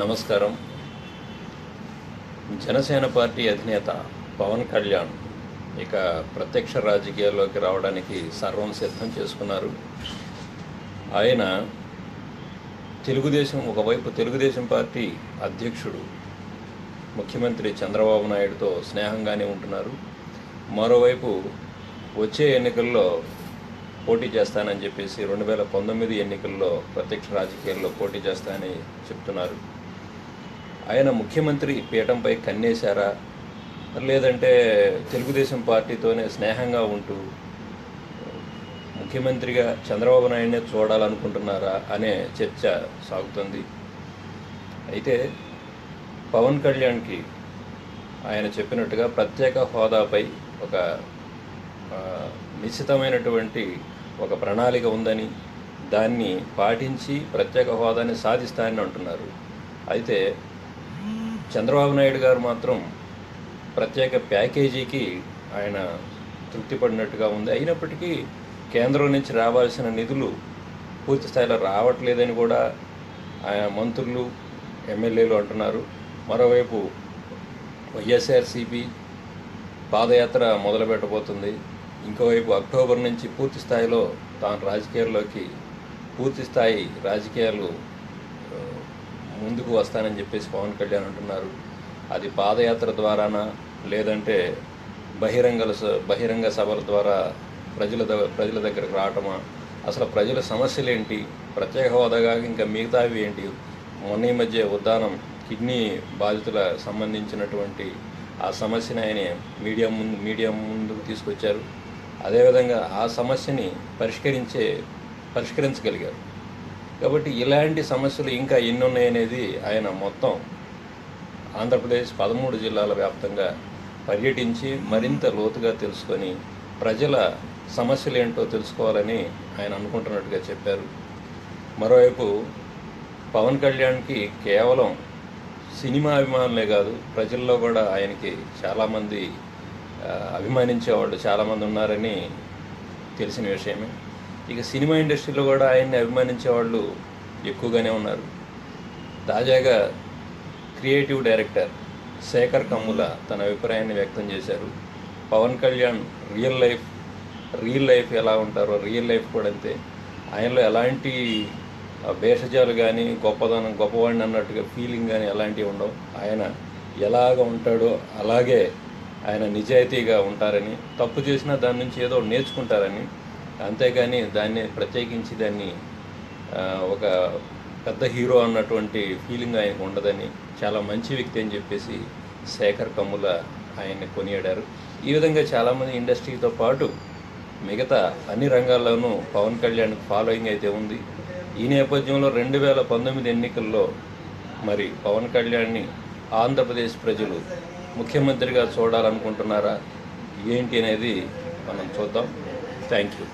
నమస్కారం. జనసేన పార్టీ అధినేత పవన్ కళ్యాణ్ ఇక ప్రత్యక్ష రాజకీయాల్లోకి రావడానికి సర్వం సిద్ధం చేసుకున్నారు. ఆయన తెలుగుదేశం ఒకవైపు తెలుగుదేశం పార్టీ అధ్యక్షుడు ముఖ్యమంత్రి చంద్రబాబు నాయుడుతో స్నేహంగానే ఉంటున్నారు. మరోవైపు వచ్చే ఎన్నికల్లో పోటీ చేస్తానని చెప్పేసి రెండు వేల పంతొమ్మిది ఎన్నికల్లో ప్రత్యక్ష రాజకీయాల్లో పోటీ చేస్తానని చెప్తున్నారు. ఆయన ముఖ్యమంత్రి పీఠంపై కన్నేశారా? లేదంటే తెలుగుదేశం పార్టీతోనే స్నేహంగా ఉంటూ ముఖ్యమంత్రిగా చంద్రబాబు నాయుడునే చూడాలనుకుంటున్నారా అనే చర్చ సాగుతుంది. అయితే పవన్ కళ్యాణ్కి ఆయన చెప్పినట్టుగా ప్రత్యేక హోదాపై ఒక నిశ్చితమైనటువంటి ఒక ప్రణాళిక ఉందని దాన్ని పాటించి ప్రత్యేక హోదాని సాధిస్తానని అంటున్నారు. అయితే చంద్రబాబు నాయుడు గారు మాత్రం ప్రత్యేక ప్యాకేజీకి ఆయన తృప్తి పడినట్టుగా ఉంది. అయినప్పటికీ కేంద్రం నుంచి రావాల్సిన నిధులు పూర్తి స్థాయిలో రావట్లేదని కూడా ఆయన మంత్రులు ఎమ్మెల్యేలు అంటున్నారు. మరోవైపు వైఎస్ఆర్సీపీ పాదయాత్ర మొదలుపెట్టబోతుంది. ఇంకోవైపు అక్టోబర్ నుంచి పూర్తి స్థాయిలో తాను రాజకీయాల్లోకి పూర్తి స్థాయి రాజకీయాలు ముందుకు వస్తానని చెప్పేసి పవన్ కళ్యాణ్ అంటున్నారు. అది పాదయాత్ర ద్వారానా? లేదంటే బహిరంగ స- బహిరంగ సభల ద్వారా ప్రజల ద- ప్రజల దగ్గరకు రావటమా? అసలు ప్రజల సమస్యలు ఏంటి ప్రత్యేక హోదాగా ఇంకా మిగతావి ఏంటి? మొన్న ఈ మధ్య ఉద్దానం కిడ్నీ బాధితుల సంబంధించినటువంటి ఆ సమస్యని ఆయన మీడియా ముందు మీడియా ముందుకు తీసుకొచ్చారు. అదేవిధంగా ఆ సమస్యని పరిష్కరించే పరిష్కరించగలిగారు. కాబట్టి ఇలాంటి సమస్యలు ఇంకా ఎన్ని ఉన్నాయనేది ఆయన మొత్తం ఆంధ్రప్రదేశ్ పదమూడు జిల్లాల వ్యాప్తంగా పర్యటించి మరింత లోతుగా తెలుసుకొని ప్రజల సమస్యలు ఏంటో తెలుసుకోవాలని ఆయన అనుకుంటున్నట్టుగా చెప్పారు. మరోవైపు పవన్ కళ్యాణ్కి కేవలం సినిమా అభిమానులే కాదు ప్రజల్లో కూడా ఆయనకి చాలామంది అభిమానించేవాళ్ళు చాలామంది ఉన్నారని తెలిసిన విషయమే. ఇక సినిమా ఇండస్ట్రీలో కూడా ఆయన్ని అభిమానించే వాళ్ళు ఎక్కువగానే ఉన్నారు. తాజాగా క్రియేటివ్ డైరెక్టర్ శేఖర్ కమ్ముల తన అభిప్రాయాన్ని వ్యక్తం చేశారు. Pawan Kalyan real life real life ఎలా ఉంటారో రియల్ లైఫ్ కూడా అంతే. ఆయనలో ఎలాంటి భేషజాలు కానీ గొప్పదనం గొప్పవాడిని అన్నట్టుగా ఫీలింగ్ కానీ ఎలాంటివి ఉండవు. ఆయన ఎలాగ ఉంటాడో అలాగే ఆయన నిజాయితీగా ఉంటారని తప్పు చేసినా దాని నుంచి ఏదో నేర్చుకుంటారని అంతేగాని దాన్ని ప్రత్యేకించి దాన్ని ఒక పెద్ద హీరో అన్నటువంటి ఫీలింగ్ ఆయనకు ఉండదని చాలా మంచి వ్యక్తి అని చెప్పేసి శేఖర్ కమ్ముల ఆయన్ని కొనియాడారు. ఈ విధంగా చాలామంది ఇండస్ట్రీతో పాటు మిగతా అన్ని రంగాల్లోనూ పవన్ కళ్యాణ్ ఫాలోయింగ్ అయితే ఉంది. ఈ నేపథ్యంలో రెండు వేల పంతొమ్మిది ఎన్నికల్లో మరి పవన్ కళ్యాణ్ని ఆంధ్రప్రదేశ్ ప్రజలు ముఖ్యమంత్రిగా చూడాలనుకుంటున్నారా ఏంటి అనేది మనం చూద్దాం. Thank you.